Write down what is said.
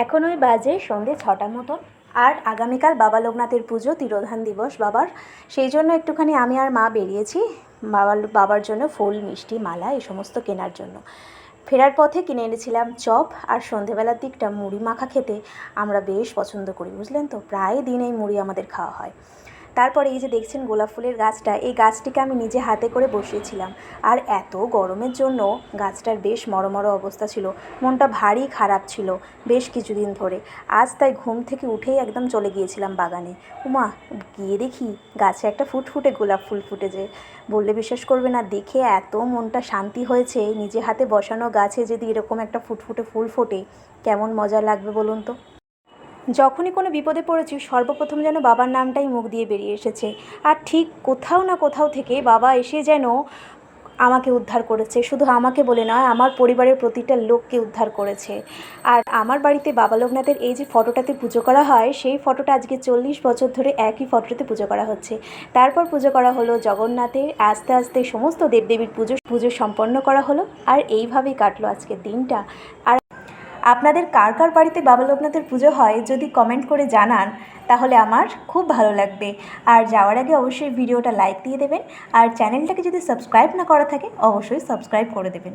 এখন ওই বাজে সন্ধে ছটা মতন। আর আগামীকাল বাবা লোকনাথের পুজো, তিরোধান দিবস বাবার। সেই জন্য একটুখানি আমি আর মা বেরিয়েছি বাবার বাবার জন্য ফুল, মিষ্টি, মালা এই সমস্ত কেনার জন্য। ফেরার পথে কিনে এনেছিলাম চপ আর সন্ধেবেলার দিকটা মুড়ি মাখা খেতে আমরা বেশ পছন্দ করি, বুঝলেন তো? প্রায় দিন এই মুড়ি আমাদের খাওয়া হয়। তারপরে এই যে দেখছেন গোলাপ ফুলের গাছটা, এই গাছটিকে আমি নিজে হাতে করে বসিয়েছিলাম। আর এত গরমের জন্য গাছটার বেশ মরমর অবস্থা ছিল। মনটা ভারী খারাপ ছিল বেশ কিছুদিন ধরে। আজ তাই ঘুম থেকে উঠেই একদম চলে গিয়েছিলাম বাগানে। উমা, গিয়ে দেখি গাছে একটা ফুটফুটে গোলাপ ফুল ফুটেছে। বললে বিশ্বাস করবে না, দেখে এত মনটা শান্তি হয়েছে, নিজে হাতে বসানো গাছে যদি এরকম একটা ফুটফুটে ফুল ফোটে, কেমন মজা লাগবে বলুন তো? যখনই কোনো বিপদে পড়েছি, সর্বপ্রথম যেন বাবার নামটাই মুখ দিয়ে বেরিয়ে এসেছে। আর ঠিক কোথাও না কোথাও থেকে বাবা এসে যেন আমাকে উদ্ধার করেছে। শুধু আমাকে বলে নয়, আমার পরিবারের প্রতিটা লোককে উদ্ধার করেছে। আর আমার বাড়িতে বাবা লোকনাথের এই যে ফটোটাতে পুজো করা হয়, সেই ফটোটা আজকে চল্লিশ বছর ধরে একই ফটোতে পুজো করা হচ্ছে। তারপর পুজো করা হলো জগন্নাথের, আস্তে আস্তে সমস্ত দেবদেবীর পুজো পুজো সম্পন্ন করা হলো। আর এইভাবেই কাটলো আজকের দিনটা। আর আপনাদের কার কার বাড়িতে বাবা লোকনাথের পুজো হয় যদি কমেন্ট করে জানান, তাহলে আমার খুব ভালো লাগবে। আর যাওয়ার আগে অবশ্যই ভিডিওটা লাইক দিয়ে দেবেন, আর চ্যানেলটাকে যদি সাবস্ক্রাইব না করা থাকে, অবশ্যই সাবস্ক্রাইব করে দেবেন।